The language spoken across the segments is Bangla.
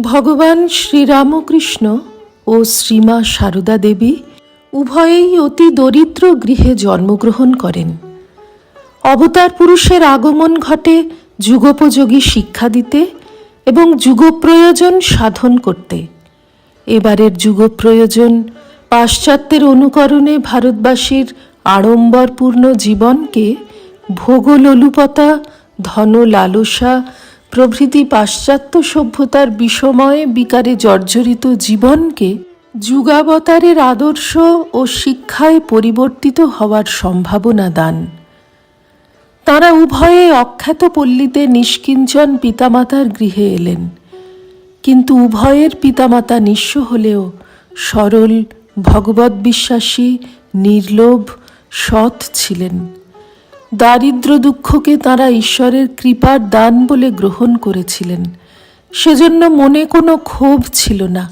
ভগবান শ্রীরামকৃষ্ণ ও শ্রীমা সারদা দেবী উভয়েই অতি দরিদ্র গৃহে জন্মগ্রহণ করেন। অবতার পুরুষের আগমন ঘটে যুগোপযোগী শিক্ষা দিতে এবং যুগপ্রয়োজন সাধন করতে। এবারের যুগপ্রয়োজন পাশ্চাত্যের অনুকরণে ভারতবাসীর আড়ম্বরপূর্ণ জীবনকে ভোগলোলুপতা ধন লালসা প্রভৃতি পাশ্চাত্য সভ্যতার বিষময়ে বিকারে জর্জরিত জীবনকে যুগাবতারের আদর্শ ও শিক্ষায় পরিবর্তিত হওয়ার সম্ভাবনা দান। তারা উভয়ে অখ্যাত পল্লীতে নিষ্কিঞ্চন পিতামাতার গৃহে এলেন। কিন্তু উভয়ের পিতামাতা নিঃস্ব হলেও সরল ভগবত বিশ্বাসী নির্লোভ, সৎ ছিলেন। দারিদ্র দুঃখকে তারা ঈশ্বরের কৃপার দান বলে গ্রহণ করেছিলেন। সেজন্য মনে কোনো ক্ষোভ ছিল না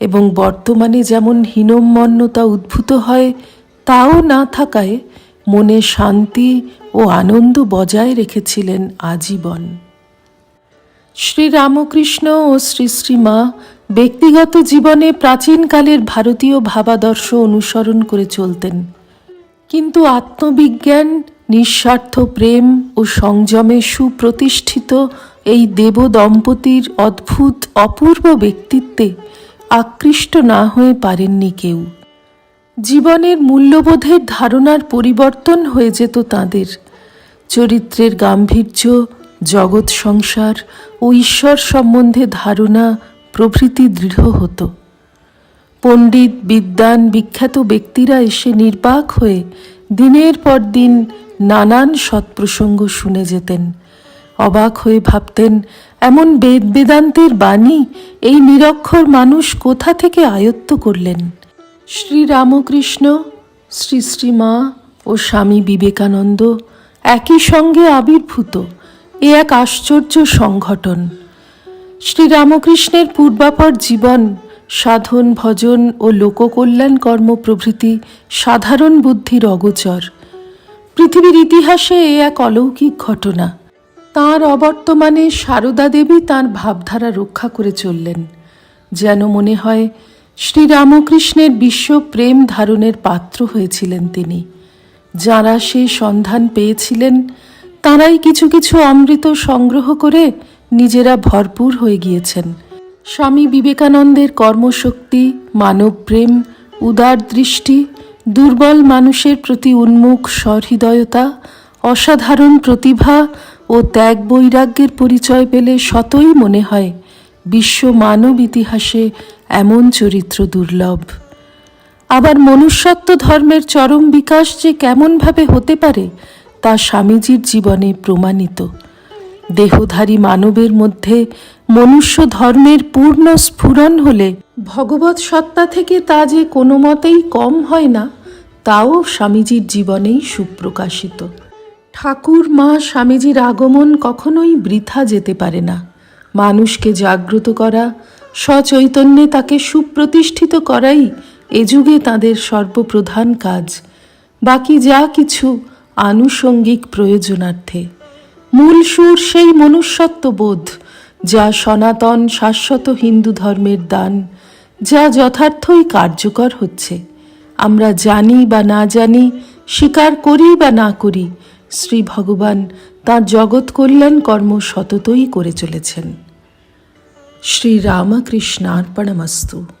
এবং বর্তমানে যেমন হীনম্মন্যতা উদ্ভূত হয়, তাও না থাকায় মনে শান্তি ও আনন্দ বজায় রেখেছিলেন আজীবন। শ্রীরামকৃষ্ণ ও শ্রী শ্রীমা ব্যক্তিগত জীবনে প্রাচীনকালের ভারতীয় ভাবাদর্শ অনুসরণ করে চলতেন। কিন্তু আত্মবিজ্ঞান নিঃস্বার্থ প্রেম ও সংযমে সুপ্রতিষ্ঠিত এই দেব দম্পতির অদ্ভুত অপূর্ব ব্যক্তিত্বে আকৃষ্ট না হয়ে পারেননি কেউ। জীবনের মূল্যবোধের ধারণার পরিবর্তন হয়ে যেত তাদের। চরিত্রের গাম্ভীর্য, জগৎ সংসার ও ঈশ্বর সম্বন্ধে ধারণা প্রভৃতি দৃঢ় হতো। পণ্ডিত, বিদ্বান, বিখ্যাত ব্যক্তিরা এসে নির্বাক হয়ে দিনের পর দিন নানান সৎপ্রসঙ্গ শুনে যেতেন। অবাক হয়ে ভাবতেন, এমন বেদ বেদান্তের বাণী এই নিরক্ষর মানুষ কোথা থেকে আয়ত্ত করলেন? শ্রী রামকৃষ্ণ শ্রী শ্রীমা ও স্বামী বিবেকানন্দ একই সঙ্গে আবির্ভূত। এ এক আশ্চর্য সংগঠন শ্রীরামকৃষ্ণের পূর্বাপর জীবন সাধন, ভজন ও লোককল্যাণ কর্ম প্রভৃতি সাধারণ বুদ্ধির অগোচর। পৃথিবীর ইতিহাসে এ এক অলৌকিক ঘটনা। তাঁর অবর্তমানে সারদা দেবী তাঁর ভাবধারা রক্ষা করে চললেন, যেন মনে হয় শ্রীরামকৃষ্ণের বিশ্ব প্রেম ধারণের পাত্র হয়েছিলেন তিনি। যাঁরা সেই সন্ধান পেয়েছিলেন, তাঁরাই কিছু কিছু অমৃত সংগ্রহ করে নিজেরা ভরপুর হয়ে গিয়েছেন। স্বামী বিবেকানন্দের কর্মশক্তি মানবপ্রেম উদার দৃষ্টি, দুর্বল মানুষের প্রতি উন্মুখ সহৃদয়তা, অসাধারণ প্রতিভা ও ত্যাগ বৈরাগ্যের পরিচয় পেলে শতই মনে হয় বিশ্ব মানব ইতিহাসে এমন চরিত্র দুর্লভ। আবার মনুষ্যত্ব ধর্মের চরম বিকাশ যে কেমনভাবে হতে পারে, তা স্বামীজির জীবনে প্রমাণিত। দেহধারী মানবের মধ্যে মনুষ্য ধর্মের পূর্ণ স্ফুরণ হলে ভগবত সত্তা থেকে তা যে কোনো মতেই কম হয় না, তাও স্বামীজির জীবনেই সুপ্রকাশিত। ঠাকুর, মা, স্বামীজির আগমন কখনোই বৃথা যেতে পারে না। মানুষকে জাগ্রত করা, সচৈতন্যে তাকে সুপ্রতিষ্ঠিত করাই এ যুগে তাঁদের সর্বপ্রধান কাজ। বাকি যা কিছু আনুষঙ্গিক প্রয়োজনার্থে। মূল সুর সেই মনুষ্যত্ববোধ যা সনাতন শাশ্বত হিন্দু ধর্মের দান, যা যথার্থই কার্যকর হচ্ছে। আমরা জানি বা না জানি, স্বীকার করি বা না করি, শ্রী ভগবান তাঁর জগৎ কল্যাণ কর্ম সততই করে চলেছেন। শ্রীরামকৃষ্ণার্পণমস্তু